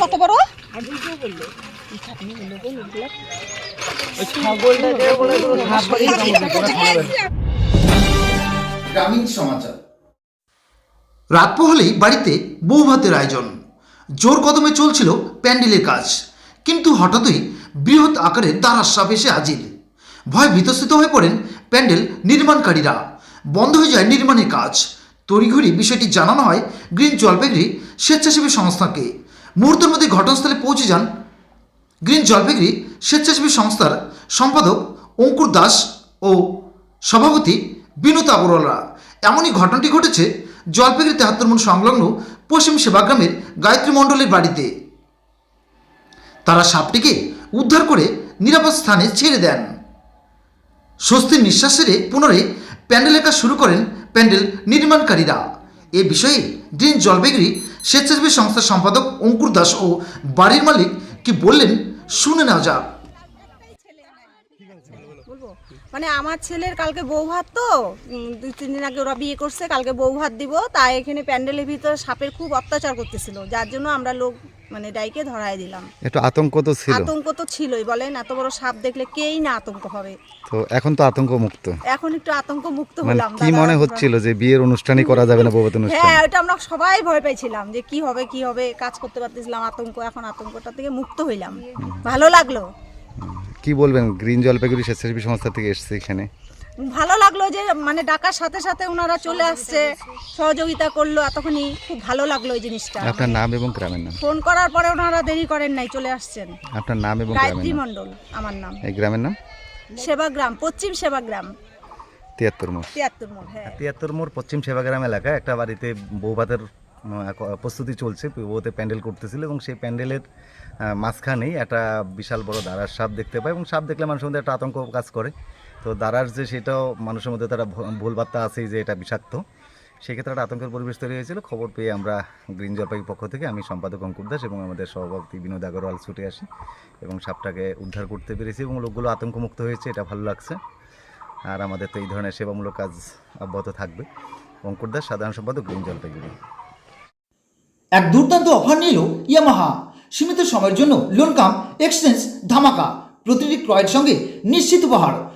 কত বড়? গ্রামীণ সমাচার। রাত পোহলেই বাড়িতে বউ ভাতের আয়োজন। জোর কদমে চলছিল প্যান্ডেলের কাজ। কিন্তু হঠাৎই বৃহৎ আকারে দাঁড়ার সাপ এসে হাজির। ভয় বিতস্তিত হয়ে পড়েন প্যান্ডেল নির্মাণকারীরা। বন্ধ হয়ে যায় নির্মাণের কাজ। তড়িঘড়ি বিষয়টি জানানো হয় গ্রিন জলপাইগুড়ি স্বেচ্ছাসেবী সংস্থাকে। মুহূর্তের মধ্যে ঘটনাস্থলে পৌঁছে যান গ্রিন জলপাইগুড়ি স্বেচ্ছাসেবী সংস্থার সম্পাদক অঙ্কুর দাস ও সভাপতি বিনোদ আগরওয়ালরা এমনই ঘটনাটি ঘটেছে জলপাইগুড়ি তেহাত্তর মন সংলগ্ন পশ্চিম সেবাগ্রামের গায়ত্রী মণ্ডলের বাড়িতে। তারা সাপটিকে উদ্ধার করে নিরাপদ স্থানে ছেড়ে দেন। স্বস্তির নিঃশ্বাস ছেড়ে পুনরায় প্যান্ডেলের কাজ শুরু করেন প্যান্ডেল নির্মাণকারীরা। এ বিষয়ে ডিন জলপাইগুড়ি স্বেচ্ছাসেবী সংস্থার সম্পাদক অঙ্কুর দাস ও বাড়ির মালিক কি বললেন, শুনে নেওয়া যাক। মানে আমার ছেলের কালকে বউ ভাত তো দুই, তিন দিন আগে ওরা বিয়ে করছে, কালকে বউ ভাত দিব, তাই এখানে প্যান্ডেলের ভিতরে সাপের খুব অত্যাচার করতেছিল, যার জন্য আমরা লোক মানে ডাইকে ধরায় দিলাম। একটু আতঙ্ক তো ছিল। আতঙ্ক তো ছিলই বলেন এত বড় সাপ দেখলে কেই না আতঙ্ক হবে? তো এখন তো আতঙ্ক মুক্ত এখন একটু আতঙ্ক মুক্ত মানে হলাম কি মনে হচ্ছিল যে বিয়ের অনুষ্ঠানই করা যাবে না বৌভাত অনুষ্ঠান? হ্যাঁ ওটা আমরা সবাই ভয় পাইছিলাম যে কি হবে কি হবে কাজ করতে পারতেছিলাম আতঙ্ক এখন আতঙ্কটা থেকে মুক্ত হইলাম। ভালো লাগল। কি বলবেন গ্রিন জলপাইগুড়ি স্বেচ্ছাসেবী সংস্থা থেকে এসেছে এখানে? ভালো লাগল যে মানে ডাকার সাথে সাথে ওনারা চলে আসছে সহযোগিতা করল এতক্ষণই খুব ভালো লাগল এই জিনিসটা। আপনার নাম এবং গ্রামের নাম? ফোন করার পরে ওনারা দেরি করেন নাই চলে আসছেন। আপনার নাম এবং গ্রামের গায়ত্রী নাম? মণ্ডল আমার নাম। এই গ্রামের নাম? সেবাগ্রাম পশ্চিম সেবাগ্রাম তিয়াত্তর মোড়। তিয়াত্তর মোড় হ্যাঁ। তিয়াত্তর মোড় পশ্চিম সেবাগ্রাম এলাকা একটা বাড়িতে বৌভাতের প্রস্তুতি চলছে বৌতে প্যান্ডেল করতেছিল এবং সেই প্যান্ডেলের মাঝখানেই একটা বিশাল বড় দাঁড়ার সাপ দেখতে পায় এবং সাপ দেখলে মানুষের মধ্যে একটা আতঙ্ক কাজ করে। তো দাঁড়ার যে সেটাও মানুষের মধ্যে তারা ভ- ভুলবার্তা আছেই যে এটা বিষাক্ত। সেক্ষেত্রে একটা আতঙ্কের পরিবেশ তৈরি হয়েছিল। খবর পেয়ে আমরা গ্রিন জলপাইগুড়ি পক্ষ থেকে আমি সম্পাদক অঙ্কুর দাস এবং আমাদের সভাপতি বিনোদ আগরওয়াল ছুটে আসি এবং সাপটাকে উদ্ধার করতে পেরেছি এবং লোকগুলো আতঙ্কমুক্ত হয়েছে, এটা ভালো লাগছে। আর আমাদের তো এই ধরনের সেবামূলক কাজ অব্যাহত থাকবে। অঙ্কুর দাস, সাধারণ সম্পাদক গ্রিন জলপাইগুড়ি। এক দুর্দান্ত অফার নিল ইয়ামাহা। সীমিত সময়ের জন্য লোন কাম এক্সচেঞ্জ ধামাকা। প্রতিটি ক্রয়ের সঙ্গে নিশ্চিত উপহার।